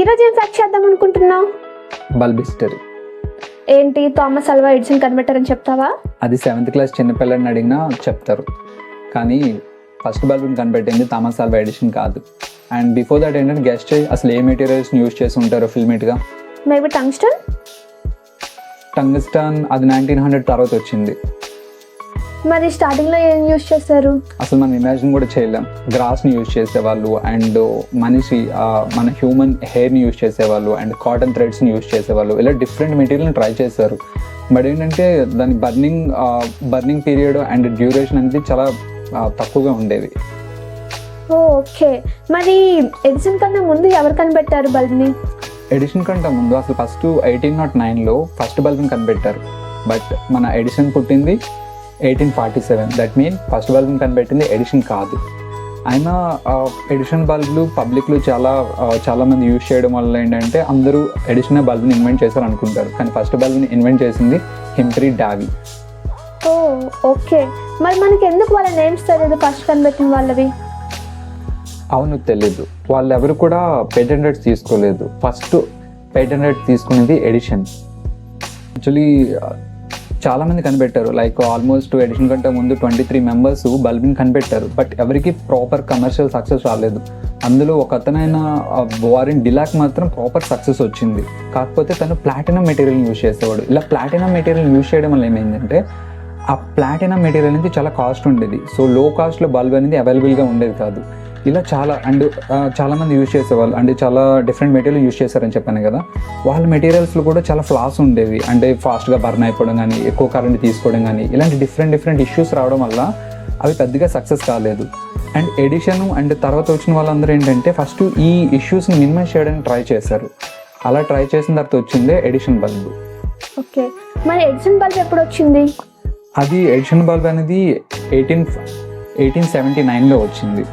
ఈరోజు ఏం ఫ్యాక్ట్ చేద్దాం అనుకుంటున్నావు? బల్బ్ హిస్టరీ ఏంటి థామస్ అల్వా ఎడిసన్ కనిపెట్టారని చెప్తావా? అది సెవెంత్ క్లాస్ చిన్నపిల్లని అడిగినా చెప్తారు. కానీ ఫస్ట్ బల్బ్ని కనిపెట్టింది థామస్ ఆల్వా ఎడిషన్ కాదు. అండ్ బిఫోర్ దట్ ఏంటంటే గెస్ట్ అసలు ఏ మెటీరియల్స్ని యూజ్ చేసి ఉంటారో ఫిల్మేట్గా మేబీ టంగ్స్టన్ టంగ్స్టన్ అది నైన్టీన్ హండ్రెడ్ తర్వాత వచ్చింది. మరి స్టార్టింగ్లో ఏం యూజ్ చేస్తారు అసలు మనం ఇమాజిన్ కూడా చేయలేం. గ్రాస్ని యూజ్ చేసేవాళ్ళు అండ్ మనిషి ఆ, మన హ్యూమన్ హెయిర్ని యూజ్ చేసేవాళ్ళు అండ్ కాటన్ థ్రెడ్స్ని యూజ్ చేసేవాళ్ళు. ఇలా డిఫరెంట్ మెటీరియల్ని ట్రై చేశారు. బట్ ఏంటంటే దాని burning burning period and duration అనేది చాలా తక్కువగా ఉండేది ఓకే. మరి ఎడిసన్ కన్నా ముందు ఎవరు కనిపెట్టారు బల్బ్ని? ఎడిషన్ కంటే ముందు అసలు ఫస్ట్ ఎయిటీన్ నాట్ నైన్లో ఫస్ట్ బల్బ్ని కనిపెట్టారు. బట్ మన ఎడిషన్ పుట్టింది eighteen forty seven that mean first బల్బ్ని కనిపెట్టింది ఎడిషన్ కాదు. ఆయన ఎడిషన్ బల్బులు పబ్లిక్లో చాలా ఆ, చాలా మంది యూజ్ చేయడం వల్ల ఏంటంటే అందరూ ఎడిషన్ బల్బ్ని ఇన్వెంట్ చేశారు అనుకుంటారు కానీ ఫస్ట్ బల్బ్ని ఇన్వెంట్ చేసింది హింప్రీ డావి ఓ ఓకే. మరి మనకి ఎందుకు వాళ్ళ నేమ్స్ తెలియదు ఫస్ట్ కనిపెట్టిన వాళ్ళవి? అవును తెలీదు. వాళ్ళు ఎవరు కూడా పేటెంట్ రైట్స్ తీసుకోలేదు. ఫస్ట్ పేటెంట్ రైట్స్ తీసుకునేది ఎడిషన్ యాక్చువల్లీ చాలా మంది కనిపెట్టారు. లైక్ ఆల్మోస్ట్ ఎడిషన్ కంటే ముందు ట్వంటీ త్రీ మెంబర్స్ బల్బిని కనిపెట్టారు. బట్ ఎవరికి ప్రాపర్ కమర్షియల్ సక్సెస్ రాలేదు. అందులో ఒక అతనైన వారిన్ డిలాక్ మాత్రం ప్రాపర్ సక్సెస్ వచ్చింది. కాకపోతే తను ప్లాటినం మెటీరియల్ యూజ్ చేసేవాడు. ఇలా ప్లాటినం మెటీరియల్ యూజ్ చేయడం వల్ల ఏమైందంటే ఆ ప్లాటినం మెటీరియల్ అనేది చాలా కాస్ట్ ఉండేది. సో లో కాస్ట్లో బల్బ్ అనేది అవైలబుల్గా ఉండేది కాదు. ఇలా చాలా అండ్ చాలా మంది యూజ్ చేసేవాళ్ళు అంటే చాలా డిఫరెంట్ మెటీరియల్ యూజ్ చేశారని చెప్పాను కదా. వాళ్ళ మెటీరియల్స్లో కూడా చాలా ఫ్లాస్ ఉండేవి. అంటే ఫాస్ట్గా బర్న్ అయిపోవడం కానీ ఎక్కువ కరెంట్ తీసుకోవడం కానీ ఇలాంటి డిఫరెంట్ డిఫరెంట్ ఇష్యూస్ రావడం వల్ల అవి పెద్దగా సక్సెస్ కాలేదు. అండ్ ఎడిషన్ అండ్ తర్వాత వచ్చిన వాళ్ళందరూ ఏంటంటే ఫస్ట్ ఈ ఇష్యూస్ని మినిమైజ్ చేయడానికి ట్రై చేశారు. అలా ట్రై చేసిన తర్వాత వచ్చిందే ఎడిషన్ బల్బ్ ఓకే. మరి ఎడిసన్ బల్బ్ ఎప్పుడు వచ్చింది? అది ఎడిషన్ బల్బ్ అనేది ఎయిటీన్ ఎయిటీన్ సెవెంటీ నైన్లో వచ్చింది.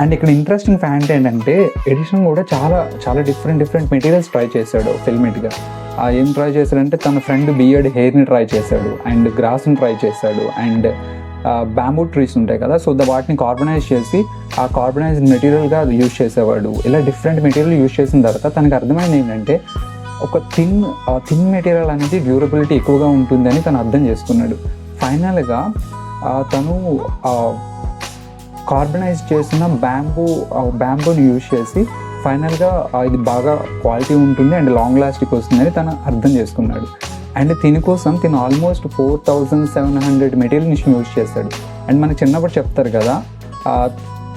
అండ్ ఇక్కడ ఇంట్రెస్టింగ్ ఫ్యాక్ట్ ఏంటంటే ఎడిషన్ కూడా చాలా చాలా డిఫరెంట్ డిఫరెంట్ మెటీరియల్స్ ట్రై చేశాడు ఫిల్మిట్గా ఆ ఏం ట్రై చేశాడంటే తన ఫ్రెండ్ బియర్డ్ హెయిర్ని ట్రై చేశాడు అండ్ గ్రాస్ని ట్రై చేశాడు అండ్ బ్యాంబూ ట్రీస్ ఉంటాయి కదా సో ద వాటిని కార్బనైజ్ చేసి ఆ కార్బనైజ్డ్ మెటీరియల్గా అది యూజ్ చేసేవాడు. ఇలా డిఫరెంట్ మెటీరియల్ యూజ్ చేసిన తర్వాత తనకు అర్థమైంది ఏంటంటే ఒక థిన్ థిన్ మెటీరియల్ అనేది డ్యూరబిలిటీ ఎక్కువగా ఉంటుందని తను అర్థం చేసుకున్నాడు. ఫైనల్గా తను కార్బనైజ్ చేసిన బ్యాంబూ బ్యాంబూని యూజ్ చేసి ఫైనల్గా ఇది బాగా క్వాలిటీ ఉంటుంది అండ్ లాంగ్ లాస్టింగ్ వస్తుందని తను అర్థం చేసుకున్నాడు. అండ్ దీనికోసం తిను almost four thousand seven hundred మెటీరియల్ని యూజ్ చేశాడు అండ్ మనకి చిన్నప్పుడు చెప్తారు కదా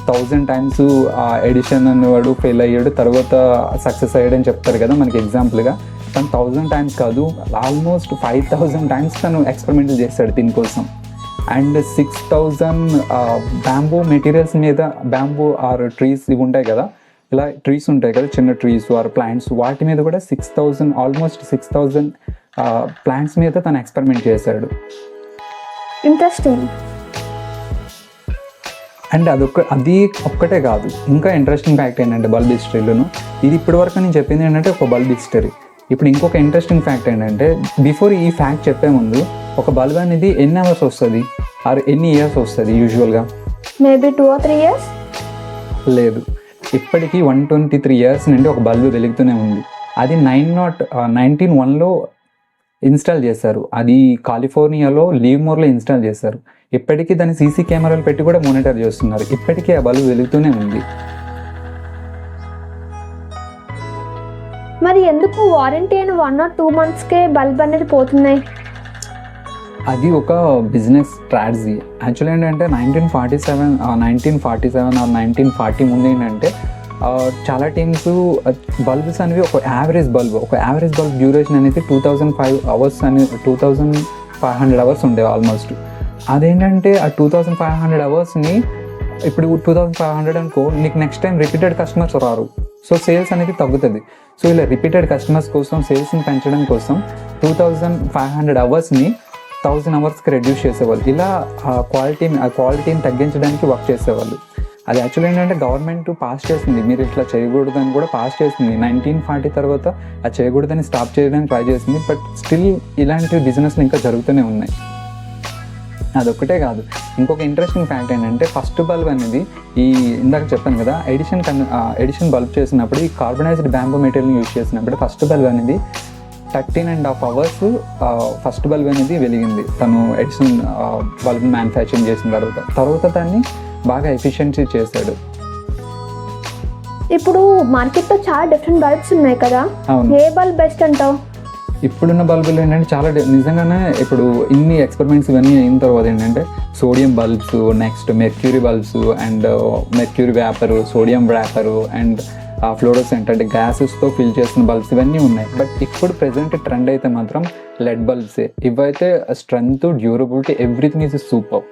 థౌజండ్ టైమ్స్ ఎడిషన్ అనేవాడు ఫెయిల్ అయ్యాడు తర్వాత సక్సెస్ అయ్యాడని చెప్తారు కదా మనకి ఎగ్జాంపుల్గా తను థౌజండ్ టైమ్స్ కాదు ఆల్మోస్ట్ ఫైవ్ థౌజండ్ టైమ్స్ తను ఎక్స్పెరిమెంట్లు చేస్తాడు దీనికోసం and six thousand bamboo materials మీద బ్యాంబూ ఆర్ ట్రీస్ ఇవి ఉంటాయి కదా ఇలా ట్రీస్ ఉంటాయి కదా చిన్న ట్రీస్ ఆర్ ప్లాంట్స్ వాటి మీద కూడా six thousand almost six thousand plants మీద తను ఎక్స్పెరిమెంట్ చేశాడు. ఇంట్రెస్టింగ్ అండ్ అదొక్క అది ఒక్కటే కాదు ఇంకా ఇంట్రెస్టింగ్ ఫ్యాక్ట్ ఏంటంటే బల్బ్ హిస్టరీలోను ఇది ఇప్పటివరకు నేను చెప్పింది ఏంటంటే ఒక బల్బ్ హిస్టరీ ఇప్పుడు ఇంకొక ఇంట్రెస్టింగ్ ఫ్యాక్ట్ ఏంటంటే బిఫోర్ ఈ ఫ్యాక్ట్ చెప్పే ముందు ఒక బల్బ్ అనేది ఎన్ని అవర్స్ వస్తుంది? ఆర్ ఎన్ని ఇయర్స్ వస్తుంది యూజువల్గా maybe two or three years లేదు. ఇప్పటికీ వన్ ట్వంటీ త్రీ ఇయర్స్ నుండి ఒక బల్బు వెలుగుతూనే ఉంది. అది నైన్ నాట్ నైన్టీన్ వన్లో ఇన్స్టాల్ చేశారు. అది కాలిఫోర్నియాలో లీవ్మోర్లో ఇన్స్టాల్ చేశారు. ఇప్పటికీ దాన్ని సీసీ కెమెరాలు పెట్టి కూడా మానిటర్ చేస్తున్నారు. ఇప్పటికీ ఆ బల్బు వెలుగుతూనే ఉంది. మరి ఎందుకు వారంటీ అయిన వన్ ఆర్ టూ మంత్స్కే బల్బ్ అనేది పోతున్నాయి? అది ఒక బిజినెస్ స్ట్రాటజీ. యాక్చువల్ ఏంటంటే nineteen forty seven nineteen forty seven or nineteen forty ముందు ఏంటంటే చాలా టీమ్స్ బల్బ్స్ అనేవి ఒక యావరేజ్ బల్బ్. ఒక యావరేజ్ బల్బ్ డ్యూరేషన్ అనేది టూ థౌజండ్ ఫైవ్ అవర్స్ అని two thousand five hundred hours ఉండేవి ఆల్మోస్ట్. అదేంటంటే ఆ టూ థౌజండ్ ఫైవ్ హండ్రెడ్ అవర్స్ని ఇప్పుడు టూ థౌజండ్ ఫైవ్ హండ్రెడ్ అనుకో నీకు నెక్స్ట్ టైం రిపీటెడ్ కస్టమర్స్ రారు. సో సేల్స్ అనేది తగ్గుతుంది. సో ఇలా రిపీటెడ్ కస్టమర్స్ కోసం సేల్స్ని పెంచడం కోసం టూ థౌజండ్ ఫైవ్ హండ్రెడ్ అవర్స్ని థౌజండ్ అవర్స్కి రెడ్యూస్ చేసేవాళ్ళు. ఇలా ఆ క్వాలిటీని ఆ క్వాలిటీని తగ్గించడానికి వర్క్ చేసేవాళ్ళు. అది యాక్చువల్ ఏంటంటే గవర్నమెంట్ పాస్ చేసింది. మీరు ఇట్లా చేయకూడదని కూడా పాస్ చేసింది. నైన్టీన్ ఫార్టీ తర్వాత అది చేయకూడదని స్టాప్ చేయడానికి ట్రై చేసింది. బట్ స్టిల్ ఇలాంటి బిజినెస్లు ఇంకా జరుగుతూనే ఉన్నాయి. అదొక్కటే కాదు. ఇంకొక ఇంట్రెస్టింగ్ ఫ్యాక్ట్ ఏంటంటే ఫస్ట్ బల్బ్ అనేది ఈ ఇందాక చెప్పాను కదా ఎడిషన్ కన్ ఎడిషన్ బల్బ్ చేసినప్పుడు ఈ కార్బనైజ్డ్ బ్యాంబో మెటీరియల్ని యూజ్ చేసినప్పుడు ఫస్ట్ బల్బ్ అనేది thirteen and half hours first bulb అనేది వెలిగింది. తను ఎడిషన్ బల్బ్ మ్యానుఫ్యాక్చరింగ్ చేసిన తర్వాత. తర్వాత దాన్ని బాగా ఎఫిషియన్సీ చేశాడు. ఇప్పుడు మార్కెట్లో చాలా డిఫరెంట్ బల్బ్స్ ఉన్నాయి కదా? ఏ బల్బ్ బెస్ట్ అంటావు? ఇప్పుడున్న బల్బులు ఏంటంటే చాలా నిజంగానే ఇప్పుడు ఇన్ని ఎక్స్పెరిమెంట్స్ ఇవన్నీ అయిన తర్వాత ఏంటంటే sodium bulbs next mercury bulbs and mercury vapour sodium vapour and fluorescent అంటే గ్యాసెస్తో ఫిల్ చేసిన బల్బ్స్ ఇవన్నీ ఉన్నాయి. బట్ ఇప్పుడు ప్రెసెంట్ ట్రెండ్ అయితే మాత్రం లెడ్ బల్బ్సే. ఇవైతే strength durability everything is super.